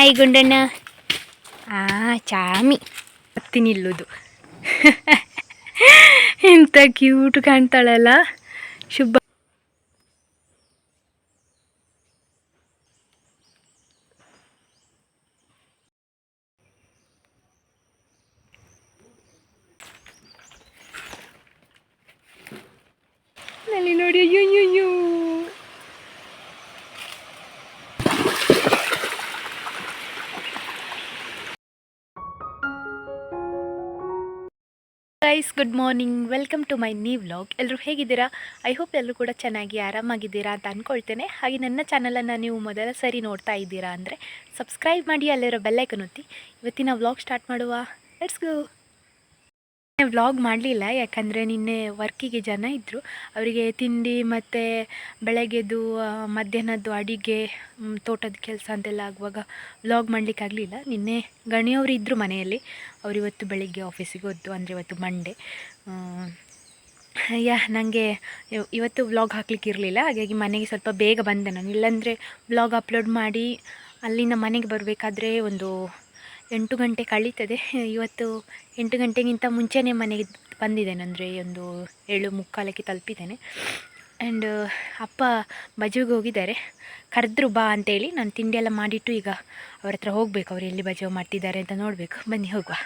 Hi Gundanna. ಆ ಚಾಮಿ. ಹತ್ತಿ ಎಂತ ಕ್ಯೂಟ್ ಕಾಣ್ತಾಳಲ್ಲ. ಶುಭ. ನಲ್ಲಿ ನೋಡಿ ಅಯ್ಯೋ ಅಯ್ಯೋ good morning welcome to my new vlog ಎಲ್ಲರೂ ಹೇಗಿದ್ದೀರಾ? ಐ ಹೋಪ್ ಎಲ್ಲರೂ ಕೂಡ ಚೆನ್ನಾಗಿ, ಆರಾಮಾಗಿದ್ದೀರಾ ಅಂತ ಅಂದ್ಕೊಳ್ತೇನೆ ಹಾಗೆ ನನ್ನ ಚಾನಲನ್ನು ನೀವು ಮೊದಲ ಸರಿ ನೋಡ್ತಾ ಇದ್ದೀರಾ ಅಂದರೆ ಸಬ್ಸ್ಕ್ರೈಬ್ ಮಾಡಿ, ಅಲ್ಲಿರೋ ಬೆಲ್ಲೈಕನ್ ಒತ್ತಿ. ಇವತ್ತಿನ ವ್ಲಾಗ್ ಸ್ಟಾರ್ಟ್ ಮಾಡುವ. ಲೆಟ್ಸ್ ಗೋ ವ್ಲಾಗ್ ಮಾಡಲಿಲ್ಲ, ಯಾಕಂದರೆ ನಿನ್ನೆ ವರ್ಕಿಗೆ ಜನ ಇದ್ದರು ಅವರಿಗೆ ತಿಂಡಿ ಮತ್ತು ಬೆಳಗ್ಗೆದು ಮಧ್ಯಾಹ್ನದ್ದು ಅಡಿಗೆ ತೋಟದ ಕೆಲಸ ಅಂತೆಲ್ಲ ಆಗುವಾಗ ವ್ಲಾಗ್ ಮಾಡಲಿಕ್ಕಾಗಲಿಲ್ಲ ನಿನ್ನೆ ಗಣಿಯವರು ಇದ್ದರು ಮನೆಯಲ್ಲಿ. ಅವ್ರು ಇವತ್ತು ಬೆಳಿಗ್ಗೆ ಆಫೀಸಿಗೆ ಹೋದ್ದು, ಅಂದರೆ ಇವತ್ತು ಮಂಡೇ ಯಾ ನನಗೆ ಇವತ್ತು ವ್ಲಾಗ್ ಹಾಕ್ಲಿಕ್ಕೆ ಇರಲಿಲ್ಲ. ಹಾಗಾಗಿ ಮನೆಗೆ ಸ್ವಲ್ಪ ಬೇಗ ಬಂದೆ ನಾನು. ಇಲ್ಲಾಂದರೆ ವ್ಲಾಗ್ ಅಪ್ಲೋಡ್ ಮಾಡಿ ಅಲ್ಲಿಂದ ಮನೆಗೆ ಬರಬೇಕಾದ್ರೆ ಒಂದು ಎಂಟು ಗಂಟೆ ಕಳೀತದೆ. ಇವತ್ತು ಎಂಟು ಗಂಟೆಗಿಂತ ಮುಂಚೆನೇ ಮನೆಗೆ ಬಂದಿದ್ದೇನೆ. ಅಂದರೆ ಒಂದು ಏಳು ಮುಕ್ಕಾಲಕ್ಕೆ ತಲುಪಿದ್ದೇನೆ. ಆ್ಯಂಡ್ ಅಪ್ಪ ಬಜುವಿಗೆ ಹೋಗಿದ್ದಾರೆ. ಕರೆದ್ರು ಬಾ ಅಂತೇಳಿ ನಾನು ತಿಂಡಿ ಎಲ್ಲ ಮಾಡಿಟ್ಟು ಈಗ ಅವ್ರ ಹತ್ರ ಹೋಗಬೇಕು. ಅವ್ರು ಎಲ್ಲಿ ಬಜಾವ್ ಮಾಡ್ತಿದ್ದಾರೆ ಅಂತ ನೋಡಬೇಕು. ಬನ್ನಿ ಹೋಗುವ.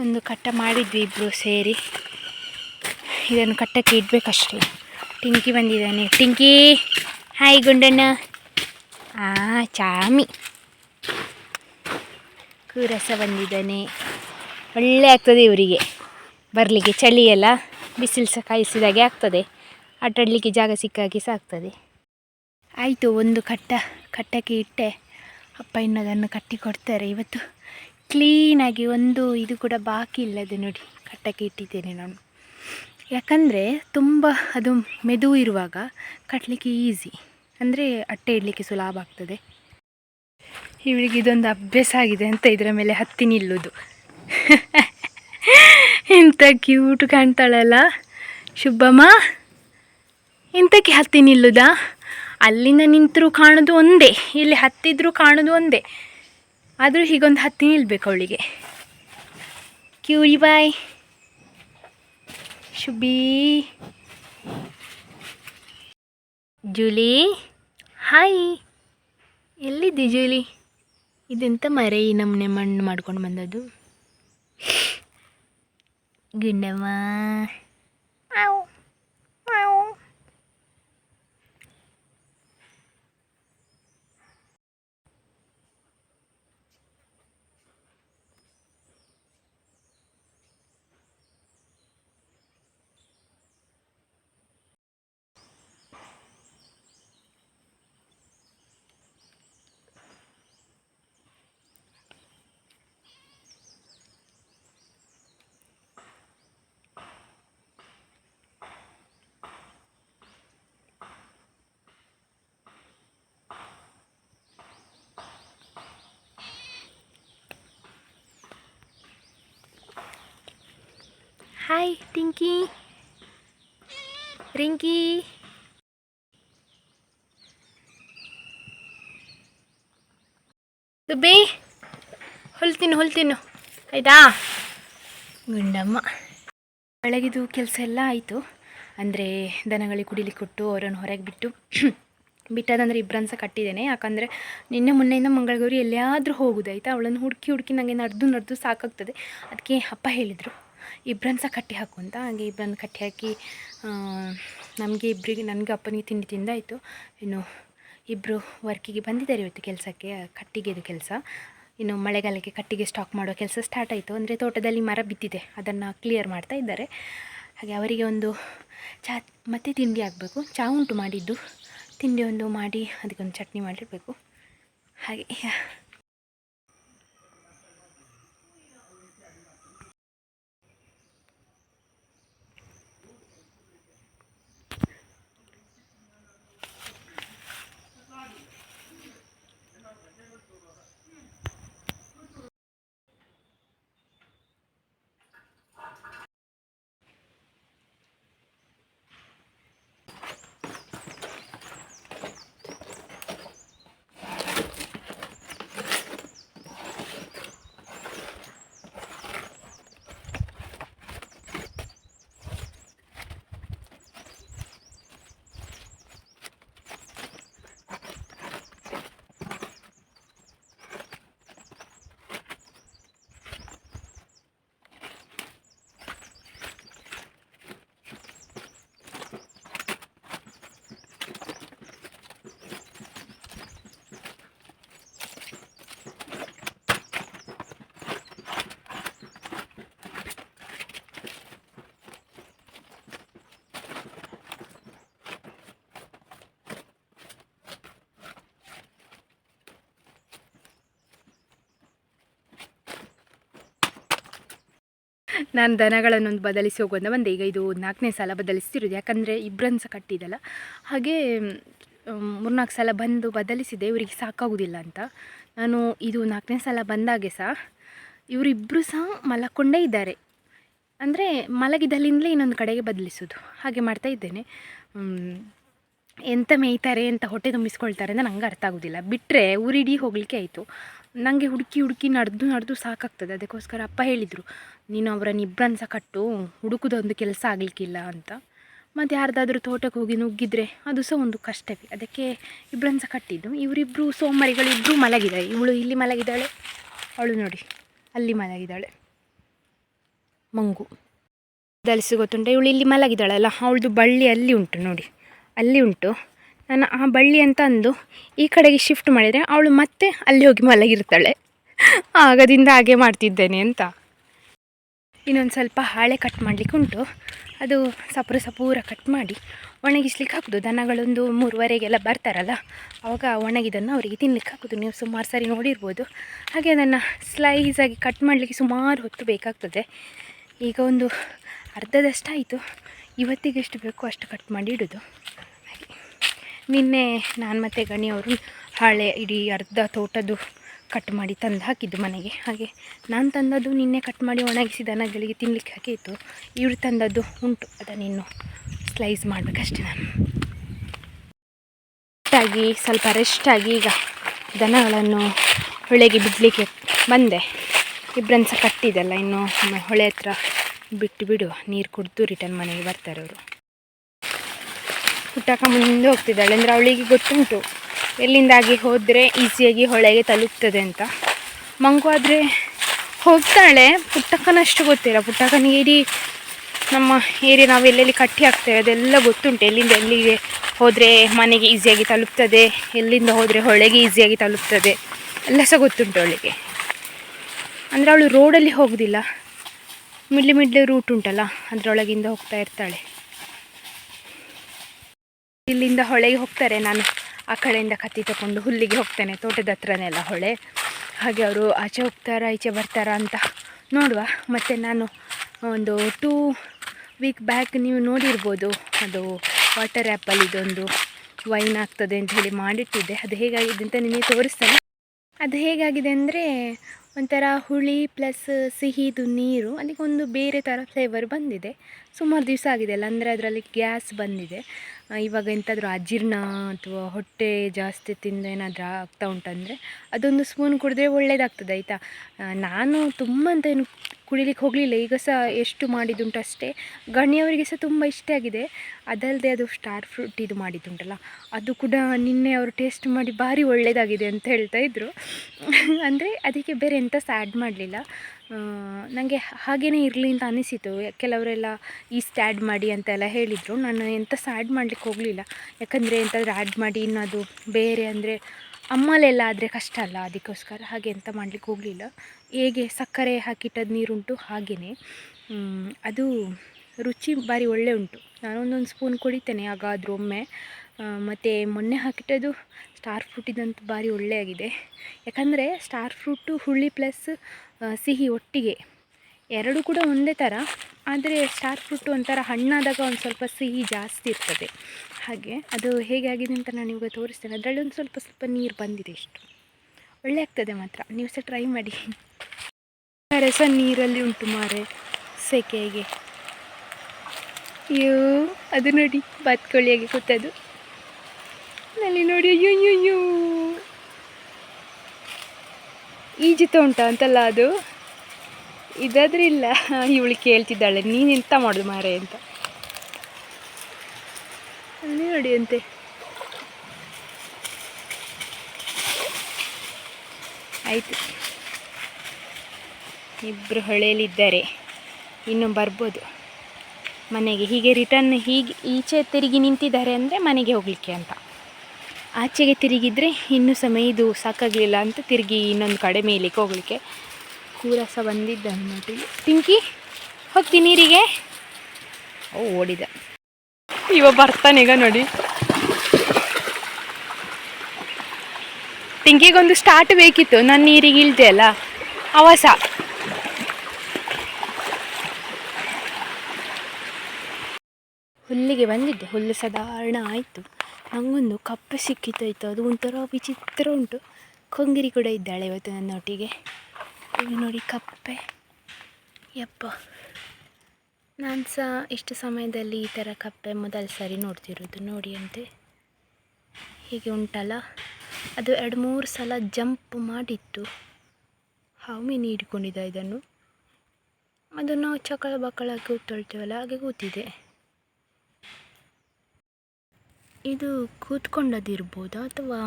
ಒಂದು ಕಟ್ಟ ಮಾಡಿದ್ವಿ ಇಬ್ಬರು ಸೇರಿ. ಇದನ್ನು ಕಟ್ಟಕ್ಕೆ ಇಡಬೇಕಷ್ಟೇ. ಟಿಂಕಿ ಬಂದಿದ್ದಾನೆ. ಟಿಂಕಿ! ಹಾಯ್ ಗುಂಡಣ್ಣ. ಆ, ಚಾಮಿ. ಕೂರಸ ಬಂದಿದ್ದಾನೆ. ಒಳ್ಳೆ ಆಗ್ತದೆ ಇವರಿಗೆ. ಬರಲಿಕ್ಕೆ ಚಳಿ ಎಲ್ಲ ಬಿಸಿಲು ಸಹ ಕಾಯಿಸಿದಾಗೆ ಆಗ್ತದೆ. ಆಟಾಡಲಿಕ್ಕೆ ಜಾಗ ಸಿಕ್ಕಾಗಿ ಆಗ್ತದೆ. ಆಯಿತು, ಒಂದು ಕಟ್ಟ ಕಟ್ಟಕ್ಕೆ ಇಟ್ಟೆ. ಅಪ್ಪ ಇನ್ನದನ್ನು ಕಟ್ಟಿ ಕೊಡ್ತಾರೆ ಇವತ್ತು ಕ್ಲೀನಾಗಿ ಒಂದು ಇದು ಕೂಡ ಬಾಕಿ ಇಲ್ಲದೆ ನೋಡಿ, ಕಟ್ಟಕ್ಕೆ ಇಟ್ಟಿದ್ದೇನೆ ನಾನು. ಯಾಕಂದರೆ ತುಂಬ ಅದು ಮೆದು ಇರುವಾಗ ಕಟ್ಟಲಿಕ್ಕೆ ಈಸಿ ಅಂದರೆ ಅಟ್ಟೆ ಇಡಲಿಕ್ಕೆ ಸುಲಭ ಆಗ್ತದೆ. ಇವಳಿಗೆ ಇದೊಂದು ಅಭ್ಯಾಸ ಆಗಿದೆ ಅಂತ ಇದರ ಮೇಲೆ ಹತ್ತಿ ನಿಲ್ಲುದು. ಇಂಥ ಕ್ಯೂಟ್ ಕಾಣ್ತಾಳಲ್ಲ. ಶುಭಮ್ಮ, ಇಂಥಕ್ಕೆ ಹತ್ತಿ ನಿಲ್ಲುದಾ? ಅಲ್ಲಿಂದ ನಿಂತರೂ ಕಾಣೋದು ಒಂದೇ, ಇಲ್ಲಿ ಹತ್ತಿದ್ರೂ ಕಾಣೋದು ಒಂದೇ. ಆದರೂ ಹೀಗೊಂದು ಹತ್ತಿ ನಿಲ್ಬೇಕು ಅವಳಿಗೆ. ಕ್ಯೂರಿ ಬಾಯ್. ಶುಭಿ. ಜೂಲಿ. ಹಾಯ್. ಎಲ್ಲಿದ್ದಿ ಜೂಲಿ? ಇದೆಂತ ಮರೆ ಈ ನಮ್ಮನೆ ಮಣ್ಣು ಮಾಡ್ಕೊಂಡು ಬಂದದ್ದು? ಗುಂಡಮ್ಮ ಹಾಯ್ ಟಿಂಕಿ ರಿಂಕಿ ಬೇ ಹೊಲ್ತೀನಿ ಹೊಲ್ತೀನು ಆಯ್ತಾ? ಗುಂಡಮ್ಮ ಬೆಳಗಿದು ಕೆಲಸ ಎಲ್ಲ ಆಯಿತು. ಅಂದರೆ ದನಗಳಿಗೆ ಕುಡಿಲಿಕ್ಕೆ ಕೊಟ್ಟು ಅವರನ್ನು ಹೊರಗೆ ಬಿಟ್ಟು ಬಿಟ್ಟದಂದರೆ ಇಬ್ಬರನ್ನು ಸಹ ಕಟ್ಟಿದ್ದೇನೆ. ಯಾಕಂದರೆ ನಿನ್ನೆ ಮೊನ್ನೆಯಿಂದ ಮಂಗಳಗೌರಿ ಎಲ್ಲಿಯಾದರೂ ಹೋಗುದಾಯ್ತಾ ಅವಳನ್ನು ಹುಡುಕಿ ಹುಡುಕಿ ನನಗೆ ನಡೆದು ನಡೆದು ಸಾಕಾಗ್ತದೆ. ಅದಕ್ಕೆ ಅಪ್ಪ ಹೇಳಿದರು. ಇಬ್ಬರನ್ನು ಸಹ ಕಟ್ಟಿ ಹಾಕು ಅಂತ. ಹಾಗೆ ಇಬ್ಬರನ್ನ ಕಟ್ಟಿ ಹಾಕಿ ನಮಗೆ ಇಬ್ಬರಿಗೆ ನನಗೆ ಅಪ್ಪನಿಗೆ ತಿಂಡಿ ತಿಂದಾಯಿತು. ಇನ್ನು ಇಬ್ಬರು ವರ್ಕಿಗೆ ಬಂದಿದ್ದಾರೆ ಇವತ್ತು ಕೆಲಸಕ್ಕೆ ಕಟ್ಟಿಗೆದು ಕೆಲಸ. ಇನ್ನು ಮಳೆಗಾಲಕ್ಕೆ ಕಟ್ಟಿಗೆ ಸ್ಟಾಕ್ ಮಾಡೋ ಕೆಲಸ ಸ್ಟಾರ್ಟ್ ಆಯಿತು. ಅಂದರೆ ತೋಟದಲ್ಲಿ ಮರ ಬಿದ್ದಿದೆ. ಅದನ್ನು ಕ್ಲಿಯರ್ ಮಾಡ್ತಾ ಇದ್ದಾರೆ. ಹಾಗೆ ಅವರಿಗೆ ಒಂದು ಚಾ, ಮತ್ತೆ ತಿಂಡಿ ಆಗಬೇಕು ಚಾ ಉಂಟು ಮಾಡಿದ್ದು. ತಿಂಡಿ ಒಂದು ಮಾಡಿ, ಅದಕ್ಕೊಂದು ಚಟ್ನಿ ಮಾಡಿರಬೇಕು. ಹಾಗೆ ನಾನು ದನಗಳನ್ನೊಂದು ಬದಲಿಸಿ ಹೋಗುವಂತ ಬಂದೆ. ಈಗ ಇದು ನಾಲ್ಕನೇ ಸಲ ಬದಲಿಸ್ತಿರೋದು. ಯಾಕಂದರೆ ಇಬ್ಬರನ್ನು ಸಹ ಕಟ್ಟಿದ್ದಲ್ಲ. ಹಾಗೆ ಮೂರ್ನಾಲ್ಕು ಸಲ ಬಂದು ಬದಲಿಸಿದೆ. ಇವರಿಗೆ ಸಾಕಾಗೋದಿಲ್ಲ ಅಂತ. ನಾನು ಇದು ನಾಲ್ಕನೇ ಸಲ ಬಂದಾಗೆ ಸಹ ಇವರಿಬ್ಬರು ಸಹ ಮಲಕೊಂಡೇ ಇದ್ದಾರೆ. ಅಂದರೆ ಮಲಗಿದಲ್ಲಿಂದಲೇ ಇನ್ನೊಂದು ಕಡೆಗೆ ಬದಲಿಸೋದು. ಹಾಗೆ ಮಾಡ್ತಾ ಇದ್ದೇನೆ. ಎಂಥ ಮೇಯ್ತಾರೆ ಎಂಥ ಹೊಟ್ಟೆ ತುಂಬಿಸ್ಕೊಳ್ತಾರೆ ಅಂತ ನಂಗೆ ಅರ್ಥ ಆಗೋದಿಲ್ಲ. ಬಿಟ್ಟರೆ ಊರಿಡೀ ಹೋಗಲಿಕ್ಕೆ ಆಯಿತು. ನನಗೆ ಹುಡುಕಿ ಹುಡುಕಿ ನಡೆದು ನಡೆದು ಸಾಕಾಗ್ತದೆ. ಅದಕ್ಕೋಸ್ಕರ ಅಪ್ಪ ಹೇಳಿದರು, ನೀನು ಅವರನ್ನು ಇಬ್ಬರನ್ನು ಸಹ ಕಟ್ಟು ಹುಡುಕೋದೊಂದು ಕೆಲಸ ಆಗಲಿಕ್ಕಿಲ್ಲ ಅಂತ. ಮತ್ತು ಯಾರ್ದಾದ್ರೂ ತೋಟಕ್ಕೆ ಹೋಗಿ ನುಗ್ಗಿದ್ರೆ ಅದು ಸಹ ಒಂದು ಕಷ್ಟವೇ. ಅದಕ್ಕೆ ಇಬ್ಬರನ್ನ ಸಹ ಕಟ್ಟಿದ್ದು. ಇವರಿಬ್ಬರು ಸೋಮವಾರಿಗಳು ಇಬ್ಬರು ಮಲಗಿದ್ದಾರೆ. ಇವಳು ಇಲ್ಲಿ ಮಲಗಿದ್ದಾಳೆ, ಅವಳು ನೋಡಿ, ಅಲ್ಲಿ ಮಲಗಿದ್ದಾಳೆ. ಮಂಗು. ದಲಿಸಿ ಗೊತ್ತುಂಟ, ಇವಳು ಇಲ್ಲಿ ಮಲಗಿದ್ದಾಳಲ್ಲ, ಅವಳದು ಬಳ್ಳಿ ಅಲ್ಲಿ ಉಂಟು ನೋಡಿ. ಅಲ್ಲಿ ಉಂಟು. ನಾನು ಆ ಬಳ್ಳಿ ಅಂತ ಅಂದು ಈ ಕಡೆಗೆ ಶಿಫ್ಟ್ ಮಾಡಿದರೆ ಅವಳು ಮತ್ತೆ ಅಲ್ಲಿ ಹೋಗಿ ಮಲಗಿರ್ತಾಳೆ. ಆಗದಿಂದ ಹಾಗೆ ಮಾಡ್ತಿದ್ದೇನೆ ಅಂತ. ಇನ್ನೊಂದು ಸ್ವಲ್ಪ ಹಾಳೆ ಕಟ್ ಮಾಡಲಿಕ್ಕೆ ಉಂಟು. ಅದು ಸಪುರ ಸಪೂರ ಕಟ್ ಮಾಡಿ ಒಣಗಿಸ್ಲಿಕ್ಕೆ ಹಾಕೋದು. ದನಗಳೊಂದು ಮೂರುವರೆಗೆಲ್ಲ ಬರ್ತಾರಲ್ಲ ಆವಾಗ ಒಣಗಿದನ್ನು ಅವರಿಗೆ ತಿನ್ನಲಿಕ್ಕೆ ಹಾಕೋದು. ನೀವು ಸುಮಾರು ಸಾರಿ ನೋಡಿರ್ಬೋದು. ಹಾಗೆ ಅದನ್ನು ಸ್ಲೈಸಾಗಿ ಕಟ್ ಮಾಡಲಿಕ್ಕೆ ಸುಮಾರು ಹೊತ್ತು ಬೇಕಾಗ್ತದೆ. ಈಗ ಒಂದು ಅರ್ಧದಷ್ಟಾಯಿತು. ಇವತ್ತಿಗೆ ಎಷ್ಟು ಬೇಕೋ ಅಷ್ಟು ಕಟ್ ಮಾಡಿ ಇಡೋದು. ನಿನ್ನೆ ನಾನು ಮತ್ತು ಗಣಿಯವರು ಹಾಳೆ ಇಡೀ ಅರ್ಧ ತೋಟದ್ದು ಕಟ್ ಮಾಡಿ ತಂದು ಹಾಕಿದ್ದು ಮನೆಗೆ. ಹಾಗೆ ನಾನು ತಂದದ್ದು ನಿನ್ನೆ ಕಟ್ ಮಾಡಿ ಒಣಗಿಸಿ ದನಗಳಿಗೆ ತಿನ್ನಲಿಕ್ಕೆ ಹಾಕಿತ್ತು ಇವರು ತಂದದ್ದು ಉಂಟು. ಅದನ್ನಿನ್ನು ಸ್ಲೈಸ್ ಮಾಡಬೇಕಷ್ಟೆ ನಾನು. ಆಗಿ ಸ್ವಲ್ಪ ರೆಸ್ಟ್ ಆಗಿ ಈಗ ದನಗಳನ್ನು ಹೊಳೆಗೆ ಬಿಡಲಿಕ್ಕೆ ಬಂದೆ. ಇಬ್ಬರನ್ನು ಸಹ ಕಟ್ಟಿದ್ದಲ್ಲ, ಇನ್ನು ಹೊಳೆ ಹತ್ರ ಬಿಟ್ಟು ಬಿಡುವ ನೀರು ಕುಡಿದು ರಿಟರ್ನ್ ಮನೆಗೆ ಬರ್ತಾರೆ ಅವರು. ಪುಟ್ಟಕ್ಕ ಮುಂದೆ ಹೋಗ್ತಿದ್ದಾಳೆ. ಅಂದರೆ ಅವಳಿಗೆ ಗೊತ್ತುಂಟು, ಎಲ್ಲಿಂದಾಗಿ ಹೋದರೆ ಈಸಿಯಾಗಿ ಹೊಳೆಗೆ ತಲುಪ್ತದೆ ಅಂತ. ಮಂಗು ಆದರೆ ಹೋಗ್ತಾಳೆ. ಪುಟ್ಟಕ್ಕನಷ್ಟು ಗೊತ್ತಿಲ್ಲ. ಪುಟ್ಟಕ್ಕನಿಗೆ ಇಡೀ ನಮ್ಮ ಏರಿಯಾ ನಾವು ಎಲ್ಲೆಲ್ಲಿ ಕಟ್ಟಿ ಹಾಕ್ತೇವೆ, ಅದೆಲ್ಲ ಗೊತ್ತುಂಟು. ಎಲ್ಲಿಂದ ಎಲ್ಲಿಗೆ ಹೋದರೆ ಮನೆಗೆ ಈಸಿಯಾಗಿ ತಲುಪ್ತದೆ, ಎಲ್ಲಿಂದ ಹೋದರೆ ಹೊಳೆಗೆ ಈಸಿಯಾಗಿ ತಲುಪ್ತದೆ, ಎಲ್ಲ ಸಹ ಗೊತ್ತುಂಟು ಅವಳಿಗೆ. ಅಂದರೆ ಅವಳು ರೋಡಲ್ಲಿ ಹೋಗೋದಿಲ್ಲ. ಮಿಡ್ಲಿ ಮಿಡ್ಲಿ ರೂಟ್ ಉಂಟಲ್ಲ, ಅದರೊಳಗಿಂದ ಹೋಗ್ತಾ ಇರ್ತಾಳೆ. ಇಲ್ಲಿಂದ ಹೊಳೆಗೆ ಹೋಗ್ತಾರೆ ನಾನು. ಆ ಕಡೆಯಿಂದ ಕತ್ತಿ ತಗೊಂಡು ಹುಲ್ಲಿಗೆ ಹೋಗ್ತೇನೆ, ತೋಟದ ಹತ್ರನೆಲ್ಲ ಹೊಳೆ. ಹಾಗೆ ಅವರು ಆಚೆ ಹೋಗ್ತಾರಾ, ಈಚೆ ಬರ್ತಾರಾ ಅಂತ ನೋಡುವ. ಮತ್ತು ನಾನು ಒಂದು ಟೂ ವೀಕ್ ಬ್ಯಾಕ್ ನೀವು ನೋಡಿರ್ಬೋದು, ಅದು ವಾಟರ್ ಆ್ಯಪಲ್ಲಿ ಇದೊಂದು ವೈನ್ ಆಗ್ತದೆ ಅಂತ ಹೇಳಿ ಮಾಡಿಟ್ಟಿದ್ದೆ. ಅದು ಹೇಗಾಗಿದೆ ಅಂತ ನಿಮಗೆ ತೋರಿಸ್ತೇನೆ. ಅದು ಹೇಗಾಗಿದೆ ಅಂದರೆ ಒಂಥರ ಹುಳಿ ಪ್ಲಸ್ ಸಿಹಿದು ನೀರು ಅಲ್ಲಿಗೊಂದು ಬೇರೆ ಥರ ಫ್ಲೇವರ್ ಬಂದಿದೆ. ಸುಮಾರು ದಿವಸ ಆಗಿದೆ ಅಲ್ಲ, ಅಂದರೆ ಅದರಲ್ಲಿ ಗ್ಯಾಸ್ ಬಂದಿದೆ. ಇವಾಗ ಎಂಥಾದರೂ ಅಜೀರ್ಣ ಅಥವಾ ಹೊಟ್ಟೆ ಜಾಸ್ತಿ ತಿಂದು ಏನಾದರೂ ಆಗ್ತಾ ಉಂಟಂದರೆ, ಅದೊಂದು ಸ್ಪೂನ್ ಕುಡಿದ್ರೆ ಒಳ್ಳೆಯದಾಗ್ತದೆ ಆಯಿತಾ? ನಾನು ತುಂಬ ಅಂತ ಏನು ಕುಡಿಲಿಕ್ಕೆ ಹೋಗಲಿಲ್ಲ. ಈಗ ಸಹ ಎಷ್ಟು ಮಾಡಿದ್ದುಂಟು ಅಷ್ಟೇ ಗಣ್ಯವರಿಗೆ ಸಹ ತುಂಬ ಇಷ್ಟ ಆಗಿದೆ. ಅದಲ್ಲದೆ ಅದು ಸ್ಟಾರ್ ಫ್ರೂಟ್ ಇದು ಮಾಡಿದ್ದುಂಟಲ್ಲ. ಅದು ಕೂಡ ನಿನ್ನೆ ಅವರು ಟೇಸ್ಟ್ ಮಾಡಿ ಭಾರಿ ಒಳ್ಳೆಯದಾಗಿದೆ ಅಂತ ಹೇಳ್ತಾ ಇದ್ದರು ಅಂದರೆ ಅದಕ್ಕೆ ಬೇರೆ ಎಂಥ ಸಹ ಆ್ಯಡ್ ಮಾಡಲಿಲ್ಲ ನನಗೆ ಹಾಗೇ ಇರಲಿ ಅಂತ ಅನಿಸಿತು. ಕೆಲವರೆಲ್ಲ ಈಸ್ಟ್ ಆ್ಯಡ್ ಮಾಡಿ ಅಂತೆಲ್ಲ ಹೇಳಿದರು. ನಾನು ಎಂಥ ಸಹ ಆ್ಯಡ್ ಮಾಡಲಿಕ್ಕೆ ಹೋಗಲಿಲ್ಲ. ಯಾಕಂದರೆ ಎಂತಾದರೂ ಆ್ಯಡ್ ಮಾಡಿ ಇನ್ನು ಅದು ಬೇರೆ ಅಂದರೆ ಅಮ್ಮಲೆಲ್ಲ ಆದರೆ ಕಷ್ಟ ಅಲ್ಲ ಅದಕ್ಕೋಸ್ಕರ ಹಾಗೆ ಎಂತ ಮಾಡಲಿಕ್ಕೆ ಹೋಗಲಿಲ್ಲ. ಹೇಗೆ ಸಕ್ಕರೆ ಹಾಕಿಟ್ಟದ್ದು ನೀರುಂಟು? ಹಾಗೆಯೇ ಅದು ರುಚಿ ಭಾರಿ ಒಳ್ಳೆ ಉಂಟು. ನಾನು ಒಂದೊಂದು ಸ್ಪೂನ್ ಕುಡಿತೇನೆ ಹಾಗಾದ್ರೂ ಒಮ್ಮೆ. ಮತ್ತು ಮೊನ್ನೆ ಹಾಕಿಟ್ಟದು ಸ್ಟಾರ್ ಫ್ರೂಟಿದಂತೂ ಭಾರಿ ಒಳ್ಳೆಯಾಗಿದೆ. ಯಾಕಂದರೆ ಸ್ಟಾರ್ ಫ್ರೂಟು ಹುಳಿ ಪ್ಲಸ್ ಸಿಹಿ ಒಟ್ಟಿಗೆ ಎರಡು ಕೂಡ ಒಂದೇ ಥರ ಆದರೆ ಸ್ಟಾರ್ ಫ್ರೂಟು ಒಂಥರ ಹಣ್ಣಾದಾಗ ಒಂದು ಸ್ವಲ್ಪ ಸಿಹಿ ಜಾಸ್ತಿ ಇರ್ತದೆ. ಹಾಗೆ ಅದು ಹೇಗೆ ಆಗಿದೆ ಅಂತ ನಾನು ಇವಾಗ ತೋರಿಸ್ತೇನೆ. ಅದರಲ್ಲಿ ಒಂದು ಸ್ವಲ್ಪ ಸ್ವಲ್ಪ ನೀರು ಬಂದಿದೆ ಇಷ್ಟು. ಒಳ್ಳೆ ಆಗ್ತದೆ ಮಾತ್ರ. ನೀವು ಸಹ ಟ್ರೈ ಮಾಡಿ. ರಸ ನೀರಲ್ಲಿ ಉಂಟು ಮಾರೆ, ಸೆಕೆಗೆ. ಅಯ್ಯೋ, ಅದು ನೋಡಿ ಬಾತ್ಕೋಳಿಯಾಗಿ ಕೂತದು. ನಲ್ಲಿ ನೋಡಿ ಅಯ್ಯೋ ಅಯ್ಯೋ ಅಯ್ಯೋ ಈಜಿತ ಉಂಟಾ ಅಂತಲ್ಲ ಅದು? ಇದಾದ್ರೆ ಇಲ್ಲ. ಇವಳು ಕೇಳ್ತಿದ್ದಾಳೆ, ನೀನು ಎಂತ ಮಾಡೋದು ಮಾರೆ ಅಂತ. ನೋಡಿ ಅಂತೆ. ಆಯಿತು. ಇಬ್ಬರು ಹೊಳೆಯಲಿದ್ದಾರೆ ಇನ್ನು ಬರ್ಬೋದು. ಮನೆಗೆ ಹೀಗೆ ರಿಟರ್ನ್ ಹೀಗೆ ಈಚೆ ತಿರುಗಿ ನಿಂತಿದ್ದಾರೆ ಅಂದರೆ ಮನೆಗೆ ಹೋಗಲಿಕ್ಕೆ ಅಂತ. ಆಚೆಗೆ ತಿರುಗಿದ್ರೆ ಇನ್ನೂ ಸಮಯ ಇದು ಸಾಕಾಗಲಿಲ್ಲ ಅಂತ ತಿರುಗಿ ಇನ್ನೊಂದು ಕಡೆ ಮೇಲಿಕ್ಕೆ ಹೋಗಲಿಕ್ಕೆ. ಕೂರಸ ಬಂದಿದ್ದ ನೋಡಿ ಪಿಂಕಿ ಹೋಗ್ತೀನಿ ನೀರಿಗೆ? ಓ, ಓಡಿದ. ಇವ ಬರ್ತಾನೀಗ ನೋಡಿ. ತೆಂಗಿಗೊಂದು ಸ್ಟಾರ್ಟ್ ಬೇಕಿತ್ತು. ನನ್ನ ನೀರಿಗೆ ಇಳಿದೆ ಅಲ್ಲ? ಅವಸ ಹುಲ್ಲಿಗೆ ಬಂದಿದ್ದೆ. ಹುಲ್ಲು ಸಾಧಾರಣ ಆಯಿತು. ನನಗೊಂದು ಕಪ್ಪೆ ಸಿಕ್ಕಿತ್ತಾಯಿತು ಅದು ಒಂಥರ ವಿಚಿತ್ರ ಉಂಟು. ಕೊಂಗಿರಿ ಕೂಡ ಇದ್ದಾಳೆ ಇವತ್ತು ನನ್ನ ಒಟ್ಟಿಗೆ. ನೋಡಿ ಕಪ್ಪೆ. ಯಪ್ಪ. ನಾನು ಸಹ ಇಷ್ಟು ಸಮಯದಲ್ಲಿ ಈ ಥರ ಕಪ್ಪೆ ಮೊದಲು ಸಾರಿ ನೋಡ್ತಿರೋದು. ನೋಡಿ ಅಂತೆ. ಹೀಗೆ ಉಂಟಲ್ಲ? ಅದು ಎರಡು ಮೂರು ಸಲ ಜಂಪ್ ಮಾಡಿತ್ತು. ಹಾವು ಮೀನು ಹಿಡ್ಕೊಂಡಿದ್ದ ಇದನ್ನು? ಅದು ನಾವು ಚಕಳ ಬಕ್ಕಳ ಕೂತ್ಕೊಳ್ತೇವಲ್ಲ ಹಾಗೆ ಕೂತಿದೆ. ಇದು ಕೂತ್ಕೊಂಡದಿರ್ಬೋದಾ ಅಥವಾ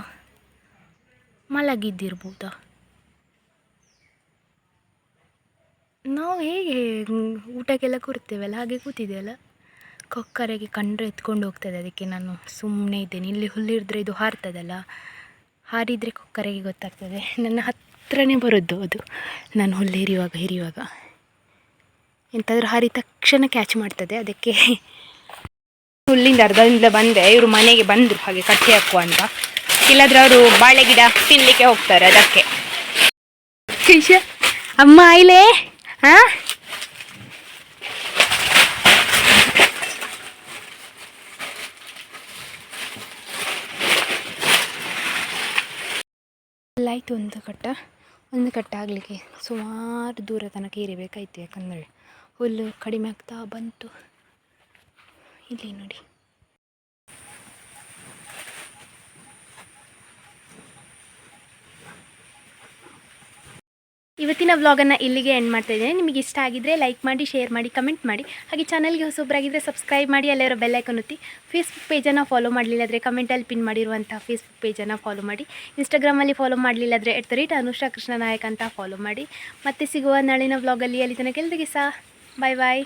ಮಲಗಿದ್ದಿರ್ಬೋದಾ? ನಾವು ಹೇಗೆ ಊಟಕ್ಕೆಲ್ಲ ಕೂರ್ತೇವಲ್ಲ ಹಾಗೆ ಕೂತಿದೆಯಲ್ಲ? ಕೊಕ್ಕರೆಗೆ ಕಂಡ್ರೆ ಎತ್ಕೊಂಡು ಹೋಗ್ತದೆ ಅದಕ್ಕೆ ನಾನು ಸುಮ್ಮನೆ ಇದ್ದೇನೆ. ಇಲ್ಲಿ ಹುಲ್ಲಿರಿದ್ರೆ ಇದು ಹಾರ್ತದಲ್ಲ. ಹಾರಿದರೆ ಕುಕ್ಕರಿಗೆ ಗೊತ್ತಾಗ್ತದೆ. ನನ್ನ ಹತ್ರನೇ ಬರೋದು ಅದು. ನಾನು ಹುಲ್ಲು ಹಿರಿಯುವಾಗ ಹಿರಿಯುವಾಗ. ಎಂತಾದರೂ ಹಾರಿದ ತಕ್ಷಣ ಕ್ಯಾಚ್ ಮಾಡ್ತದೆ. ಅದಕ್ಕೆ ಹುಲ್ಲಿಂದ ಅರ್ಧದಿಂದ ಬಂದೆ. ಇವರು ಮನೆಗೆ ಬಂದರು. ಹಾಗೆ ಕಟ್ಟಿ ಹಾಕುವ ಅಂತ. ಇಲ್ಲಾದ್ರೆ ಅವರು ಬಾಳೆ ಗಿಡ ತಿನ್ನಲಿಕ್ಕೆ ಹೋಗ್ತಾರೆ ಅದಕ್ಕೆ. ಅಮ್ಮ, ಆಯ್ಲೆ? ಹಾ ಆಯಿತು ಒಂದು ಕಟ್ಟ. ಒಂದು ಕಟ್ಟ ಆಗಲಿಕ್ಕೆ ಸುಮಾರು ದೂರ ತನಕ ಏರಿಬೇಕಾಯ್ತು ಯಾಕಂದರೆ ಹುಲ್ಲು ಕಡಿಮೆ ಆಗ್ತಾ ಬಂತು. ಇಲ್ಲಿ ನೋಡಿ. ಇವತ್ತಿನ ವ್ಲಾಗನ್ನು ಇಲ್ಲಿಗೆ ಎಂಡ್ ಮಾಡ್ತಾ ಇದ್ದೀನಿ. ನಿಮಗೆ ಇಷ್ಟ ಆಗಿದ್ದರೆ ಲೈಕ್ ಮಾಡಿ ಶೇರ್ ಮಾಡಿ ಕಮೆಂಟ್ ಮಾಡಿ. ಹಾಗೆ ಚಾನಲ್ಗೆ ಹೊಸೊಬ್ಬರಾಗಿದ್ದರೆ ಸಬ್ಸ್ಕ್ರೈಬ್ ಮಾಡಿ ಅಲ್ಲಿರೋ ಬೆಲ್ಲೈಕನ್ ಒತ್ತಿ. ಫೇಸ್ಬುಕ್ ಪೇಜನ್ನು ಫಾಲೋ ಮಾಡಲಿಲ್ಲ ಅಂದರೆ ಕಮೆಂಟಲ್ಲಿ ಪಿನ್ ಮಾಡಿರುವಂಥ ಫೇಸ್ಬುಕ್ ಪೇಜನ್ನು ಫಾಲೋ ಮಾಡಿ. ಇನ್ಸ್ಟಾಗ್ರಾಮಲ್ಲಿ ಫಾಲೋ ಮಾಡಲಿಲ್ಲ ಅಂದರೆ at the rate Anusha Krishna Nayak ಅಂತ ಫಾಲೋ ಮಾಡಿ. ಮತ್ತೆ ಸಿಗುವ ನಾಳಿನ ವ್ಲಾಗಲ್ಲಿ ಅಲ್ಲಿ ತನಕ ಎಲ್ರಿಗೆ ಸಹ ಬಾಯ್ ಬಾಯ್